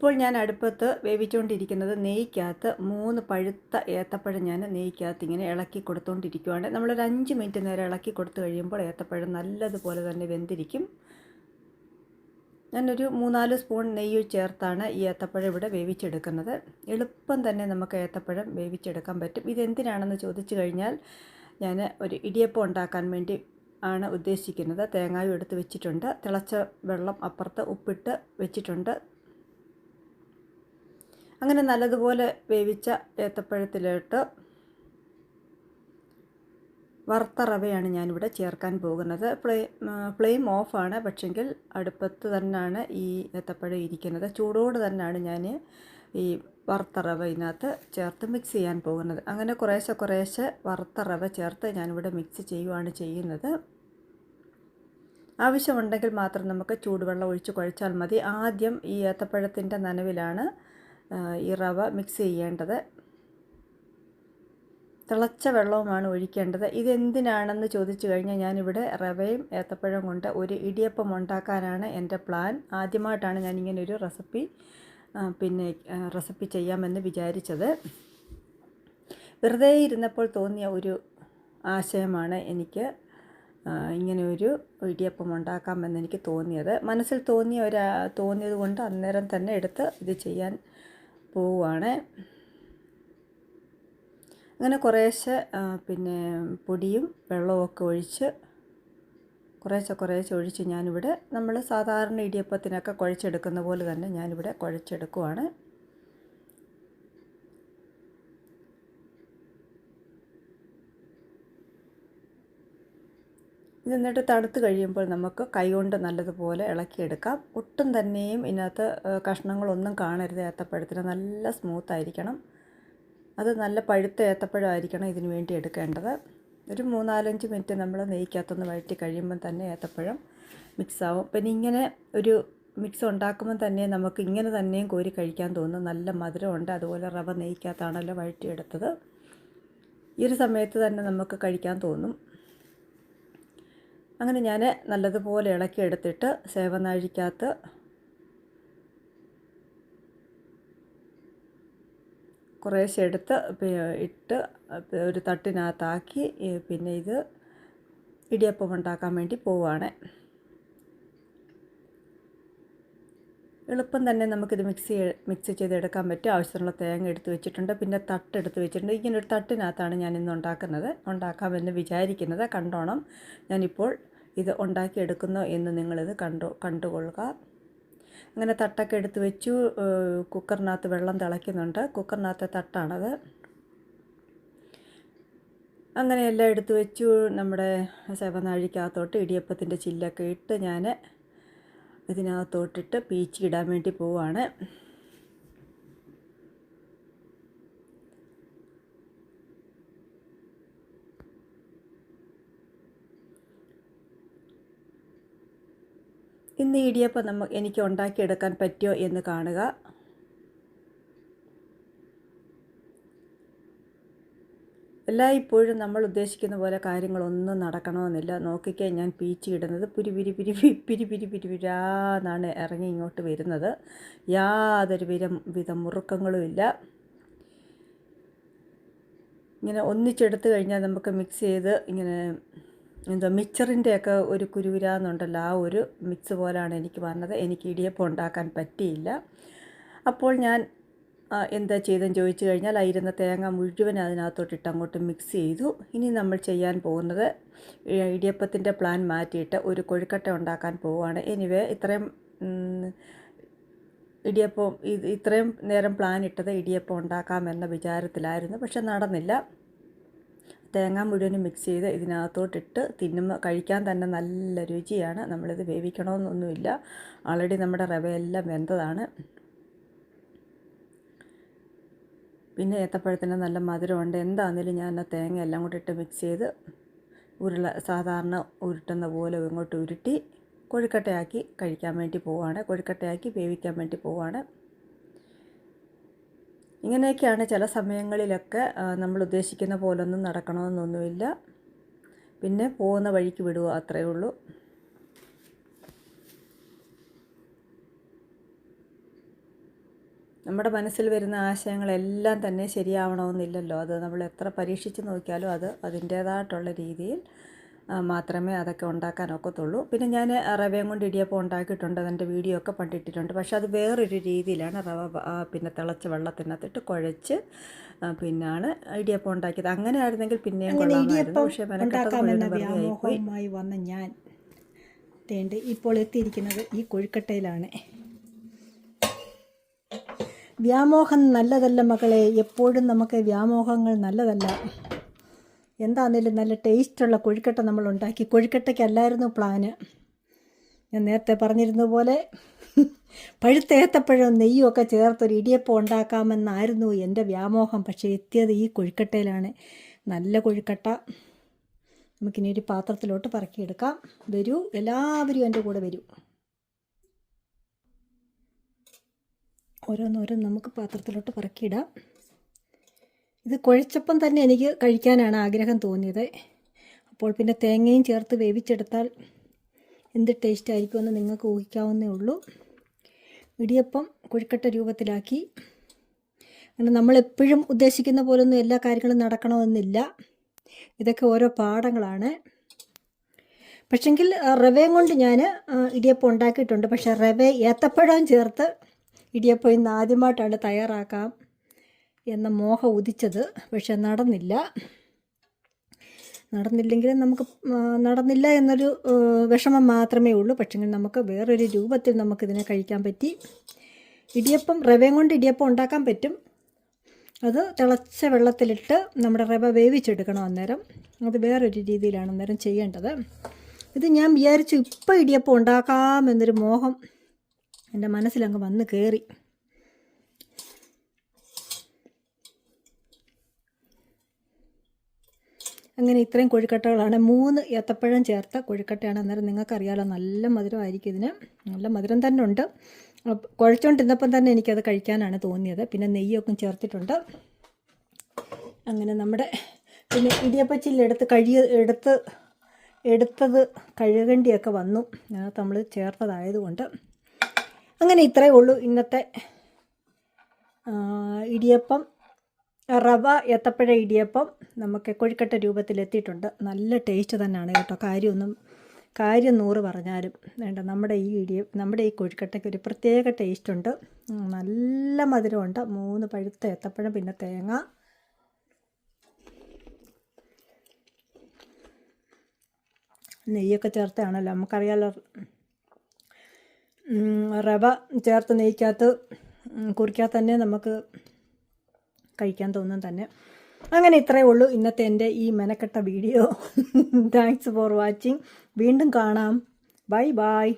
ഇപ്പോൾ ഞാൻ അടുപ്പത്ത് വേവിച്ചുകൊണ്ടിരിക്കുന്നത് നെയ്ക്കകത്ത് മൂന്ന് പഴുത്ത ഏത്തപ്പഴം ഞാൻ നെയ്ക്കകത്ത് ഇങ്ങനെ ഇളക്കി കൊടുത്തുകൊണ്ടിരിക്കുകയാണ് നമ്മളൊരു അഞ്ച് മിനിറ്റ് നേരം ഇളക്കി കൊടുത്തു കഴിയുമ്പോൾ ഏത്തപ്പഴം നല്ലതുപോലെ തന്നെ വെന്തിരിക്കും. ഞാനൊരു മൂന്നാൽ സ്പൂൺ നെയ്യ് ചേർത്താണ് ഈ ഏത്തപ്പഴം ഇവിടെ വേവിച്ചെടുക്കുന്നത്. എളുപ്പം തന്നെ നമുക്ക് ഏത്തപ്പഴം വേവിച്ചെടുക്കാൻ പറ്റും. ഇതെന്തിനാണെന്ന് ചോദിച്ചു കഴിഞ്ഞാൽ ഞാൻ ഒരു ഇടിയപ്പം ഉണ്ടാക്കാൻ വേണ്ടി ആണ് ഉദ്ദേശിക്കുന്നത്. തേങ്ങായും എടുത്ത് വെച്ചിട്ടുണ്ട്. തിളച്ച വെള്ളം അപ്പുറത്ത് ഉപ്പിട്ട് വെച്ചിട്ടുണ്ട്. അങ്ങനെ നല്ലതുപോലെ വേവിച്ച ഏത്തപ്പഴത്തിലോട്ട് വറുത്ത റവയാണ് ഞാനിവിടെ ചേർക്കാൻ പോകുന്നത്. ഫ്ലെയിം ഫ്ലെയിം ഓഫാണ്. പക്ഷെങ്കിൽ അടുപ്പത്ത് തന്നെയാണ് ഈ ഏത്തപ്പഴം ഇരിക്കുന്നത്. ചൂടോട് തന്നെയാണ് ഞാൻ ഈ വറുത്ത റവ ഇതിനകത്ത് ചേർത്ത് മിക്സ് ചെയ്യാൻ പോകുന്നത്. അങ്ങനെ കുറേശ്ശെ കുറേശ്ശെ വറുത്ത റവ ചേർത്ത് ഞാനിവിടെ മിക്സ് ചെയ്യുവാണ് ചെയ്യുന്നത്. ആവശ്യമുണ്ടെങ്കിൽ മാത്രം നമുക്ക് ചൂടുവെള്ളം ഒഴിച്ച് കുഴച്ചാൽ മതി. ആദ്യം ഈ ഏത്തപ്പഴത്തിന്റെ നനവിലാണ് ഈ റവ മിക്സ് ചെയ്യേണ്ടത്. തിളച്ച വെള്ളവുമാണ് ഒഴിക്കേണ്ടത്. ഇതെന്തിനാണെന്ന് ചോദിച്ചു കഴിഞ്ഞാൽ ഞാനിവിടെ റവയും ഏത്തപ്പഴം കൊണ്ട് ഒരു ഇടിയപ്പം ഉണ്ടാക്കാനാണ് എന്റെ പ്ലാൻ. ആദ്യമായിട്ടാണ് ഞാനിങ്ങനെ ഒരു റെസിപ്പി പിന്നെ റെസിപ്പി ചെയ്യാമെന്ന് വിചാരിച്ചത്. വെറുതെ ഇരുന്നപ്പോൾ തോന്നിയ ഒരു ആശയമാണ് എനിക്ക് ഇങ്ങനെ ഒരു ഇടിയപ്പം ഉണ്ടാക്കാമെന്ന് എനിക്ക് തോന്നിയത്. മനസ്സിൽ തോന്നിയ ഒരു തോന്നിയത് കൊണ്ട് അന്നേരം തന്നെ എടുത്ത് ഇത് ചെയ്യാൻ പോവുകയാണ് അങ്ങനെ കുറേശ്ശെ പിന്നെ പൊടിയും വെള്ളമൊക്കെ ഒഴിച്ച് കുറേശ്ശെ കുറേശ്ശെ ഒഴിച്ച് ഞാനിവിടെ നമ്മൾ സാധാരണ ഇടിയപ്പത്തിനൊക്കെ കുഴച്ചെടുക്കുന്ന പോലെ തന്നെ ഞാനിവിടെ കുഴച്ചെടുക്കുവാണ്. ഇത് എന്നിട്ട് തണുത്ത് കഴിയുമ്പോൾ നമുക്ക് കൈകൊണ്ട് നല്ലതുപോലെ ഇളക്കിയെടുക്കാം. ഒട്ടും തന്നെയും ഇതിനകത്ത് കഷ്ണങ്ങളൊന്നും കാണരുത് ഏത്തപ്പഴത്തിന്. നല്ല സ്മൂത്ത് ആയിരിക്കണം. അത് നല്ല പഴുത്ത ഏത്തപ്പഴമായിരിക്കണം ഇതിന് വേണ്ടി എടുക്കേണ്ടത്. ഒരു മൂന്നാലഞ്ച് മിനിറ്റ് നമ്മൾ നെയ്ക്കകത്തൊന്ന് വഴറ്റി കഴിയുമ്പം തന്നെ ഏത്തപ്പഴം മിക്സാവും. പിന്നെ ഇങ്ങനെ ഒരു മിക്സ് ഉണ്ടാക്കുമ്പോൾ തന്നെ നമുക്ക് ഇങ്ങനെ തന്നെയും കോരി കഴിക്കാൻ തോന്നും. നല്ല മധുരമുണ്ട്. അതുപോലെ റവ നെയ്ക്കകത്താണല്ലോ വഴറ്റിയെടുത്തത്. ഈ ഒരു സമയത്ത് തന്നെ നമുക്ക് കഴിക്കാൻ തോന്നും. അങ്ങനെ ഞാൻ നല്ലതുപോലെ ഇളക്കി എടുത്തിട്ട് സേവനാഴിക്കകത്ത് കുറേശ്ശെ എടുത്ത് ഇട്ട് ഒരു തട്ടിനകത്താക്കി പിന്നെ ഇത് ഇടിയപ്പം ഉണ്ടാക്കാൻ വേണ്ടി പോവുകയാണ് എളുപ്പം തന്നെ നമുക്കിത് മിക്സ് മിക്സ് ചെയ്തെടുക്കാൻ പറ്റും. ആവശ്യത്തിനുള്ള തേങ്ങ എടുത്ത് വെച്ചിട്ടുണ്ട്. പിന്നെ തട്ട് തട്ടെടുത്ത് വെച്ചിട്ടുണ്ട്. ഇങ്ങനൊരു തട്ടിനകത്താണ് ഞാൻ ഇന്ന് ഉണ്ടാക്കുന്നത്. ഉണ്ടാക്കാമെന്ന് വിചാരിക്കുന്നത്. കണ്ടോണം. ഞാനിപ്പോൾ ഇത് ഉണ്ടാക്കിയെടുക്കുന്നു എന്ന് നിങ്ങളിത് കണ്ടു കണ്ടുകൊള്ളുക. അങ്ങനെ തട്ടൊക്കെ എടുത്ത് വെച്ചു. കുക്കറിനകത്ത് വെള്ളം തിളയ്ക്കുന്നുണ്ട്. കുക്കറിനകത്തെ തട്ടാണത്. അങ്ങനെ എല്ലാം എടുത്തു വെച്ചു. നമ്മുടെ സെവനാഴിക്കകത്തോട്ട് ഇടിയപ്പത്തിന്റെ ചില്ലൊക്കെ ഇട്ട് ഞാൻ ഇതിനകത്തോട്ടിട്ട് പീച്ചി ഇടാൻ വേണ്ടി പോവാണ്. ഇന്ന് ഇടിയപ്പം നമ്മ എനിക്ക് ഉണ്ടാക്കിയെടുക്കാൻ പറ്റുമോ എന്ന് കാണുക. എല്ലായ്പ്പോഴും നമ്മൾ ഉദ്ദേശിക്കുന്ന പോലെ കാര്യങ്ങളൊന്നും നടക്കണമെന്നില്ല. നോക്കിക്കേ ഞാൻ പീച്ചി ഇടുന്നത് പുരി പിരി പിരി പിരി പിരി ഇറങ്ങി ഇങ്ങോട്ട് വരുന്നത്. യാതൊരു വിധം വിധ മുറുക്കങ്ങളുമില്ല ഇങ്ങനെ ഒന്നിച്ചെടുത്ത് കഴിഞ്ഞാൽ നമുക്ക് മിക്സ് ചെയ്ത് ഇങ്ങനെ എന്താ മിക്സറിന്റെയൊക്കെ ഒരു കുരുവിരാന്നുണ്ടല്ലോ ആ ഒരു മിക്സ് പോലാണ് എനിക്ക് വന്നത് എനിക്ക് ഇടിയപ്പം ഉണ്ടാക്കാൻ പറ്റിയില്ല. അപ്പോൾ ഞാൻ എന്താ ചെയ്തെന്ന് ചോദിച്ചു കഴിഞ്ഞാൽ അയിരുന്ന തേങ്ങ മുഴുവൻ അതിനകത്തോട്ടിട്ട് അങ്ങോട്ട് മിക്സ് ചെയ്തു. ഇനി നമ്മൾ ചെയ്യാൻ പോകുന്നത് ഇടിയപ്പത്തിന്റെ പ്ലാൻ മാറ്റിയിട്ട് ഒരു കൊഴുക്കട്ട ഉണ്ടാക്കാൻ പോവുകയാണ്. എനിവേ ഇത്രയും ഇടിയപ്പം ഇത്രയും നേരം പ്ലാൻ ഇട്ടത് ഇടിയപ്പം ഉണ്ടാക്കാമെന്ന വിചാരത്തിലായിരുന്നു. പക്ഷെ നടന്നില്ല. തേങ്ങ മുഴുവനും മിക്സ് ചെയ്ത് ഇതിനകത്തോട്ടിട്ട് തിന്നുമ്പോൾ കഴിക്കാൻ തന്നെ നല്ല രുചിയാണ്. നമ്മളിത് വേവിക്കണമെന്നൊന്നുമില്ല ആൾറെഡി നമ്മുടെ റവയെല്ലാം വെന്തതാണ്. പിന്നെ ഏത്തപ്പഴത്തിന് നല്ല മധുരമുണ്ട്. എന്താണെങ്കിലും ഞാൻ തേങ്ങ എല്ലാം കൂടി ഇട്ട് മിക്സ് ചെയ്ത് ഉരുള സാധാരണ ഉരുട്ടുന്ന പോലെ ഇങ്ങോട്ട് ഉരുട്ടി കൊഴുക്കട്ടയാക്കി കഴിക്കാൻ വേണ്ടി പോവുകയാണ് കൊഴുക്കട്ടയാക്കി വേവിക്കാൻ വേണ്ടി പോവുകയാണ് ഇങ്ങനെയൊക്കെയാണ് ചില സമയങ്ങളിലൊക്കെ നമ്മൾ ഉദ്ദേശിക്കുന്ന പോലൊന്നും നടക്കണമെന്നൊന്നുമില്ല. പിന്നെ പോകുന്ന വഴിക്ക് വിടുക അത്രയേ ഉള്ളൂ. നമ്മുടെ മനസ്സിൽ വരുന്ന ആശയങ്ങളെല്ലാം തന്നെ ശരിയാവണമെന്നില്ലല്ലോ. അത് നമ്മൾ എത്ര പരീക്ഷിച്ച് നോക്കിയാലും അത് അതിന്റേതായിട്ടുള്ള രീതിയിൽ മാത്രമേ അതൊക്കെ ഉണ്ടാക്കാൻ ഒക്കത്തുള്ളൂ. പിന്നെ ഞാൻ റവയും കൊണ്ട് ഇടിയപ്പം ഉണ്ടാക്കിയിട്ടുണ്ട്. അതിന്റെ വീഡിയോ ഒക്കെ പണ്ടിട്ടിട്ടുണ്ട്. പക്ഷെ അത് വേറൊരു രീതിയിലാണ്. റവ പിന്നെ തിളച്ച വെള്ളത്തിനകത്തിട്ട് കുഴച്ച് പിന്നാണ് ഇടിയപ്പം ഉണ്ടാക്കിയത്. അങ്ങനെ ആയിരുന്നെങ്കിൽ പിന്നെയും കൊള്ളാമായിരുന്നു. പക്ഷേ വന്ന ഞാൻ തേണ്ട് ഇപ്പോൾ എത്തിയിരിക്കുന്നത് ഈ കൊഴുക്കട്ടയിലാണ്. വ്യാമോഹം നല്ലതല്ല മകളെ എപ്പോഴും നമുക്ക് വ്യാമോഹങ്ങൾ നല്ലതല്ല. എന്താണെങ്കിലും നല്ല ടേസ്റ്റുള്ള കൊഴുക്കട്ട നമ്മൾ ഉണ്ടാക്കി കൊഴുക്കട്ടയ്ക്കല്ലായിരുന്നു പ്ലാന് ഞാൻ നേരത്തെ പറഞ്ഞിരുന്ന പോലെ പഴുത്ത ഏത്തപ്പഴവും നെയ്യും ഒക്കെ ചേർത്തൊരു ഇടിയപ്പം ഉണ്ടാക്കാമെന്നായിരുന്നു എന്റെ വ്യാമോഹം. പക്ഷേ എത്തിയത് ഈ കൊഴുക്കട്ടയിലാണ്. നല്ല കൊഴുക്കട്ട. നമുക്കിനി ഒരു പാത്രത്തിലോട്ട് പറക്കിയെടുക്കാം. വരൂ എല്ലാവരും എന്റെ കൂടെ വരൂ. ഓരോന്നോരോ നമുക്ക് പാത്രത്തിലോട്ട് പറക്കിയിടാം. ഇത് കുഴച്ചപ്പം തന്നെ എനിക്ക് കഴിക്കാനാണ് ആഗ്രഹം തോന്നിയത്. അപ്പോൾ പിന്നെ തേങ്ങയും ചേർത്ത് വേവിച്ചെടുത്താൽ എന്ത് ടേസ്റ്റ് ആയിരിക്കുമെന്ന് നിങ്ങൾക്ക് ഊഹിക്കാവുന്നേ ഉള്ളൂ. ഇടിയപ്പം കുഴിക്കട്ട രൂപത്തിലാക്കി. അങ്ങനെ നമ്മളെപ്പോഴും ഉദ്ദേശിക്കുന്ന പോലൊന്നും എല്ലാ കാര്യങ്ങളും നടക്കണമെന്നില്ല. ഇതൊക്കെ ഓരോ പാഠങ്ങളാണ്. പക്ഷെങ്കിൽ റവയും കൊണ്ട് ഞാൻ ഇടിയപ്പം ഉണ്ടാക്കിയിട്ടുണ്ട്. പക്ഷേ റവ ഏത്തപ്പഴവും ചേർത്ത് ഇടിയപ്പം ഇന്ന് ആദ്യമായിട്ടാണ് തയ്യാറാക്കാം. എന്ന മോഹം ഉദിച്ചത്. പക്ഷെ നടന്നില്ല. നടന്നില്ലെങ്കിൽ നമുക്ക് നടന്നില്ല എന്നൊരു വിഷമം മാത്രമേ ഉള്ളൂ. പക്ഷെങ്കിൽ നമുക്ക് വേറൊരു രൂപത്തിൽ നമുക്കിതിനെ കഴിക്കാൻ പറ്റി. ഇടിയപ്പം റവയും കൊണ്ട് ഇടിയപ്പം ഉണ്ടാക്കാൻ പറ്റും. അത് തിളച്ച വെള്ളത്തിലിട്ട് നമ്മുടെ റവ വേവിച്ചെടുക്കണം അന്നേരം. അത് വേറൊരു രീതിയിലാണ് അന്നേരം ചെയ്യേണ്ടത്. ഇത് ഞാൻ വിചാരിച്ചു ഇപ്പം ഇടിയപ്പം ഉണ്ടാക്കാമെന്നൊരു മോഹം എന്റെ മനസ്സിലങ്ങ് വന്ന് കയറി അങ്ങനെ ഇത്രയും കൊഴുക്കട്ടകളാണ്. മൂന്ന് ഏത്തപ്പഴം ചേർത്ത കൊഴുക്കട്ടയാണ്. അന്നേരം നിങ്ങൾക്കറിയാലോ നല്ല മധുരമായിരിക്കും ഇതിന്. നല്ല മധുരം തന്നെ ഉണ്ട്. കുഴച്ചുകൊണ്ടിരുന്നപ്പം തന്നെ എനിക്കത് കഴിക്കാനാണ് തോന്നിയത്. പിന്നെ നെയ്യൊക്കെ ചേർത്തിട്ടുണ്ട്. അങ്ങനെ നമ്മുടെ പിന്നെ ഇടിയപ്പച്ചില്ലെടുത്ത് കഴിയ എടുത്ത് എടുത്തത് കഴുകണ്ടിയൊക്കെ വന്നു. അതിനകത്ത് നമ്മൾ ചേർത്തതായതുകൊണ്ട്. അങ്ങനെ ഇത്രയേ ഉള്ളൂ ഇന്നത്തെ ഇടിയപ്പം. റവ ഏത്തപ്പഴ ഇടിയപ്പം നമുക്ക് കൊഴുക്കട്ട രൂപത്തിലെത്തിയിട്ടുണ്ട്. നല്ല ടേസ്റ്റ് തന്നെയാണ് കേട്ടോ. കാര്യമൊന്നും കാര്യം നൂറ് പറഞ്ഞാലും വേണ്ട. നമ്മുടെ ഈ ഇടിയ നമ്മുടെ ഈ കൊഴിക്കട്ടയ്ക്ക് ഒരു പ്രത്യേക ടേസ്റ്റ് ഉണ്ട്. നല്ല മധുരമുണ്ട്. മൂന്ന് പഴുത്ത ഏത്തപ്പഴം പിന്നെ തേങ്ങ. നെയ്യൊക്കെ ചേർത്താണല്ലോ. നമുക്കറിയാലോ റവ ചേർത്ത് നെയ്ക്കകത്ത് ഉം, തന്നെ നമുക്ക് കഴിക്കാൻ തോന്നും തന്നെ. അങ്ങനെ ഇത്രയേ ഉള്ളൂ. ഇന്നത്തെ എന്റെ ഈ മെനക്കെട്ട വീഡിയോ. താങ്ക്സ് ഫോർ വാച്ചിങ് വീണ്ടും കാണാം. Bye bye